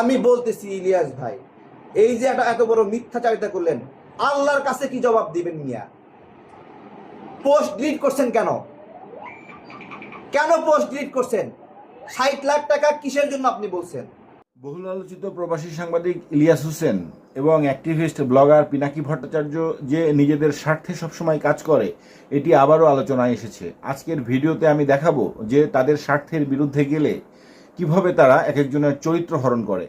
আমি বলতেছি, ইলিয়াস ভাই, এই যে একটা এত বড় মিথ্যাচারিতা করলেন, আল্লাহর কাছে কি জবাব দিবেন মিয়া? পোস্ট ডিলিট করছেন কেন? কেন পোস্ট ডিলিট করছেন? ষাট লাখ টাকা কিসের জন্য আপনি বলছেন? বহুল আলোচিত প্রবাসী সাংবাদিক ইলিয়াস হোসেন এবং অ্যাক্টিভিস্ট ব্লগার পিনাকি ভট্টাচার্য যে নিজেদের স্বার্থে সবসময় কাজ করে, এটি আবারও আলোচনায় এসেছে। আজকের ভিডিওতে আমি দেখাবো যে তাদের স্বার্থের বিরুদ্ধে গেলে কীভাবে তারা এক একজনের চরিত্র হরণ করে।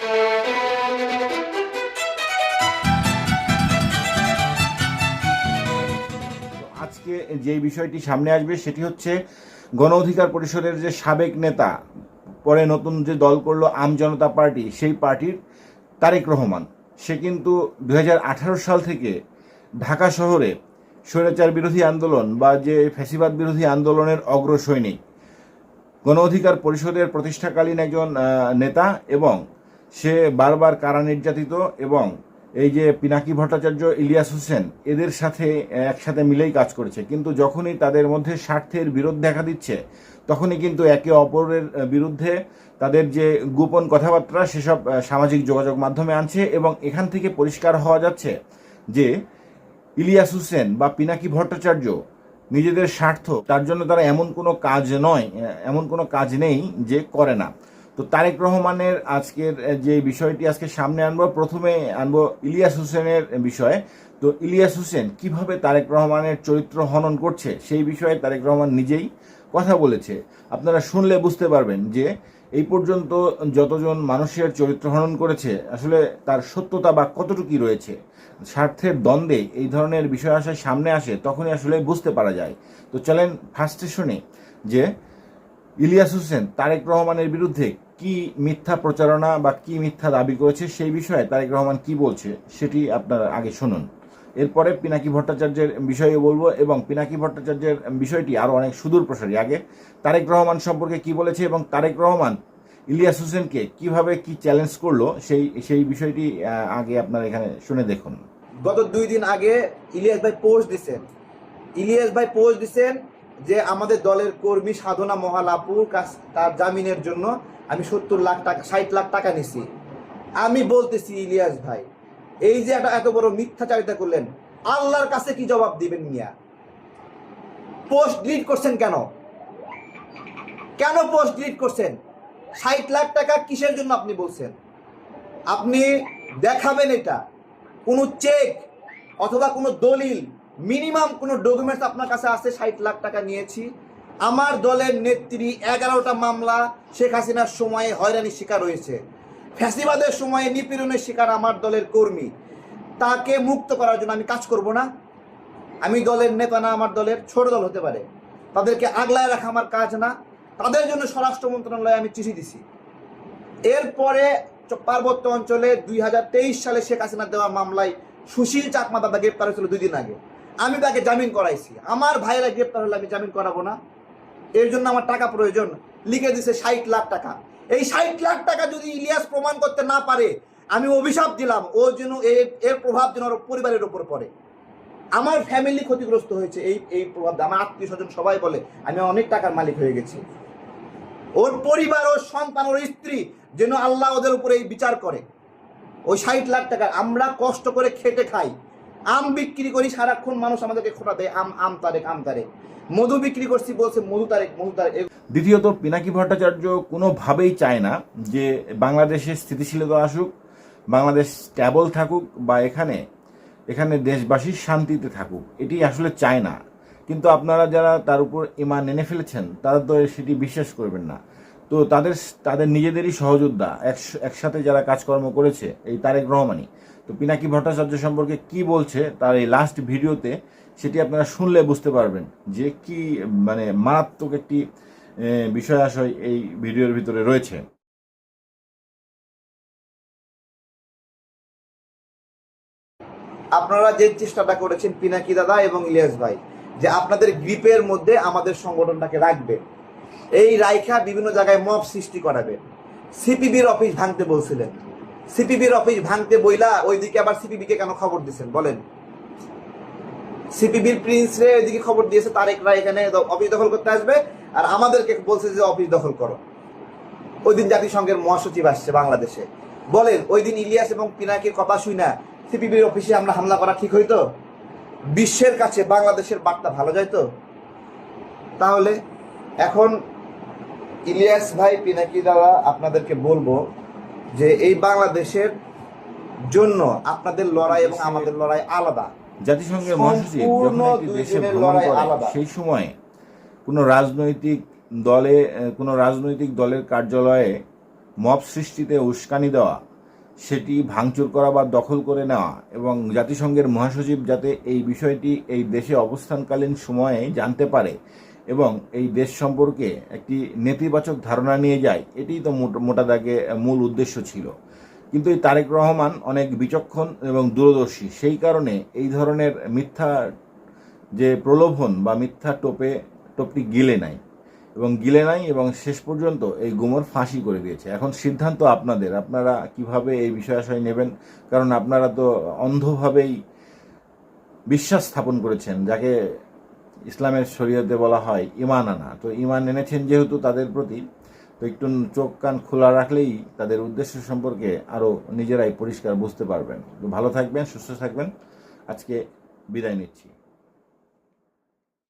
আজকে যে বিষয়টি সামনে আসবে সেটি হচ্ছে গণ অধিকার পরিষদের যে সাবেক নেতা, পরে নতুন যে দল করল আম জনতা পার্টি, সেই পার্টির তারেক রহমান। সে কিন্তু দু হাজার আঠারো সাল থেকে ঢাকা শহরে স্বৈরাচার বিরোধী আন্দোলন বা যে ফ্যাসিবাদ বিরোধী আন্দোলনের অগ্রসৈনিক। গণ অধিকার পরিষদের প্রতিষ্ঠাকালীন একজন নেতা এবং সে বারবার কারা নির্যাতিত এবং এই যে পিনাকি ভট্টাচার্য, ইলিয়াস হোসেন, এদের সাথে একসাথে মিলেই কাজ করেছে। কিন্তু যখনই তাদের মধ্যে স্বার্থের বিরোধ দেখা দিচ্ছে, তখনই কিন্তু একে অপরের বিরুদ্ধে তাদের যে গোপন কথাবার্তা, সেসব সামাজিক যোগাযোগ মাধ্যমে আনছে এবং এখান থেকে পরিষ্কার হওয়া যাচ্ছে যে ইলিয়াস হোসেন বা পিনাকি ভট্টাচার্য নিজেদের স্বার্থ, তার জন্য তারা এমন কোনো কাজ নয়, এমন কোনো কাজ নেই যে করে না। তো তারেক রহমানের আজকের যে বিষয়টি আজকে সামনে আনব, প্রথমে আনব ইলিয়াস হোসেনের বিষয়ে। তো ইলিয়াস হোসেন কীভাবে তারেক রহমানের চরিত্র হনন করছে, সেই বিষয়ে তারেক রহমান নিজেই কথা বলেছে। আপনারা শুনলে বুঝতে পারবেন যে এই পর্যন্ত যতজন মানুষের চরিত্র হনন করেছে, আসলে তার সত্যতা বা কতটুকু রয়েছে, স্বার্থের দ্বন্দ্বে এই ধরনের বিষয় আসার সামনে আসে, তখনই আসলে বুঝতে পারা যায়। তো চলেন ফার্স্টে শুনি যে ইলিয়াস হোসেন, তারেক রহমানের বিরুদ্ধে কি মিথ্যা প্রচারণা বা কি মিথ্যা দাবি করেছে সেই বিষয়ে তারেক রহমান কি বলছে, সেটি আপনারা আগে শুনুন। এরপরে পিনাকি ভট্টাচার্যের বিষয়ে বলব এবং পিনাকি ভট্টাচার্যের বিষয়টি আরও অনেক সুদূর প্রসারী। আগে তারেক রহমান সম্পর্কে কি বলেছে এবং তারেক রহমান, ইলিয়াস হোসেনকে কীভাবে কি চ্যালেঞ্জ করল, সেই সেই বিষয়টি আগে আপনারা এখানে শুনে দেখুন। গত দুই দিন আগে ইলিয়াস ভাই পোস্ট দিছেন। ইলিয়াস ভাই পোস্ট দিছেন যে আমাদের দলের কর্মী সাধনা মহালাপুর কাছ, তার জামিনের জন্য আমি সত্তর লাখ টাকা, ষাট লাখ টাকা নিছি। আমি বলতেছি ইলিয়াস ভাই এই যে একটা এত বড় মিথ্যাচারিতা করলেন, আল্লাহর কাছে কি জবাব দিবেন মিয়া? পোস্ট ডিলিট করছেন কেন? কেন পোস্ট ডিলিট করছেন? ষাট লাখ টাকা কিসের জন্য আপনি বলছেন? আপনি দেখাবেন এটা। কোনো চেক অথবা কোনো দলিল, মিনিমাম কোনো ডকুমেন্টস আপনার কাছে আছে, ষাট লাখ টাকা নিয়েছি। আমার দলের নেত্রী, এগারোটা মামলা শেখ হাসিনার সময়ে হয়রানির শিকার হয়েছে। ফ্যাসিবাদের সময়ে নিপীড়নের শিকার আমার দলের কর্মী। তাকে মুক্ত করার জন্য আমি কাজ করব না। আমি দলের নেতা না, আমার দলের ছোট দল হতে পারে। তাদেরকে আগলায় রাখা আমার কাজ না। তাদের জন্য স্বরাষ্ট্র মন্ত্রণালয়ে আমি চিঠি দিছি। এরপরে পার্বত্য অঞ্চলে দুই হাজার তেইশ সালে শেখ হাসিনা দেওয়া মামলায় সুশীল চাকমা দাদা গ্রেপ্তার হয়েছিল দুই দিন আগে। আমি তাকে জামিন করাইছি। আমার ভাইয়েরা গ্রেপ্তার হলে আমি জামিন করাবো না। এর জন্য আমার টাকা প্রয়োজন। লিখে দিছে ষাট লাখ টাকা। এই ষাট লাখ টাকা যদি ইলিয়াস প্রমাণ করতে না পারে, আমি অভিশাপ দিলাম, ও যেন এর প্রভাব যেন ওর পরিবারের উপর পড়ে। আমার ফ্যামিলি ক্ষতিগ্রস্ত হয়েছে, এই এই প্রভাব আমার আত্মীয় স্বজন সবাই বলে, আমি অনেক টাকার মালিক হয়ে গেছি। ওর পরিবার, ওর সন্তান, ওর স্ত্রী যেন আল্লাহ ওদের উপরে এই বিচার করে। ওই ষাট লাখ টাকা আমরা কষ্ট করে খেটে খাই। আম বিক্রি করি, সারাক্ষণ মানুষ আমাদেরকে খোটা দেয় আম আম তারেক আম তারেক। মধু বিক্রি করছি বলছে, মধু তারেক মধু তারেক। দ্বিতীয়ত, পিনাকি ভট্টাচার্য কোনোভাবেই চায় না যে বাংলাদেশে স্থিতিশীলতা আসুক, বাংলাদেশ স্ট্যাবল থাকুক, বা এখানে এখানে দেশবাসীর শান্তিতে থাকুক। এটি আসলে চায় না। কিন্তু আপনারা যারা তার উপর ইমান এনে ফেলেছেন, তারা তো সেটি বিশ্বাস করবেন না। তো তাদের তাদের নিজেদেরই সহযোদ্ধা এক- একসাথে যারা কাজকর্ম করেছে, এই তারেক রহমানই। তো পিনাকি ভট্টাচার্য সম্পর্কে কি বলছে তার এই লাস্ট ভিডিওতে সেটি আপনারা শুনলে বুঝতে পারবেন যে কি মানে মারাত্মক একটি বিষয় আশয় এই ভিডিওর ভিতরে রয়েছে। আপনারা যে চেষ্টাটা করেছেন পিনাকি দাদা এবং ইলিয়াস ভাই, যে আপনাদের গ্রিপের মধ্যে আমাদের সংগঠনটাকে রাখবে। এই রাইখা বিভিন্ন জায়গায় মব সৃষ্টি করাবে। সিপিবির অফিস ভাঙতে বলছিলেন। সিপিবির অফিস ভাঙতে বইলা ওইদিকে আবার সিপিবি কে কেন খবর দিচ্ছেন বলেন। সিপিবির প্রিন্স রে ওইদিকে খবর দিয়েছে তারেকরা এখানে অফিস দখল করতে আসবে, আর আমাদেরকে বলছে যে অফিস দখল করো। ওই দিন জাতিসংঘের মহাসচিব আসছে বাংলাদেশে। বলেন ওই দিন ইলিয়াস এবং পিনাকির কথা শুই না, সিপিবির অফিসে আমরা হামলা করা ঠিক হইতো? বিশ্বের কাছে বাংলাদেশের বার্তা ভালো যায় তো? তাহলে এখন ইলিয়াস ভাই, পিনাকি দ্বারা আপনাদেরকে বলব যে এই বাংলাদেশের জন্য আপনাদের লড়াই এবং আমাদের লড়াই আলাদা জাতিসংঘের মহাসচিব যখন একটি দেশে ভ্রমণ করে আলাদা। সেই সময় কোনো রাজনৈতিক দলে কোনো রাজনৈতিক দলের কার্যালয়ে মব সৃষ্টিতে উস্কানি দেওয়া সেটি ভাঙচুর করা বা দখল করে নেওয়া এবং জাতিসংঘের মহাসচিব যাতে এই বিষয়টি এই দেশে অবস্থানকালীন সময়ে জানতে পারে এবং এই দেশ সম্পর্কে একটি নেতিবাচক ধারণা নিয়ে যায়, এটিই তো মোটা দাগে মূল উদ্দেশ্য ছিল। কিন্তু এই তারেক রহমান অনেক বিচক্ষণ এবং দূরদর্শী। সেই কারণে এই ধরনের মিথ্যা যে প্রলোভন বা মিথ্যা টোপে, টোপটি গিলে নাই এবং গিলে নাই এবং শেষ পর্যন্ত এই গুমর ফাঁসি করে দিয়েছে। এখন সিদ্ধান্ত আপনাদের। আপনারা কীভাবে এই বিষয়াশয় নেবেন? কারণ আপনারা তো অন্ধভাবেই বিশ্বাস স্থাপন করেছেন, যাকে ইসলামের শরীয়তে বলা হয় ইমান আনা। তো ইমান এনেছেন যেহেতু তাদের প্রতি, তো একটু চোখ কান খোলা রাখলেই তাদের উদ্দেশ্য সম্পর্কে আরও নিজেরাই পরিষ্কার বুঝতে পারবেন। ভালো থাকবেন, সুস্থ থাকবেন। আজকে বিদায় নিচ্ছি।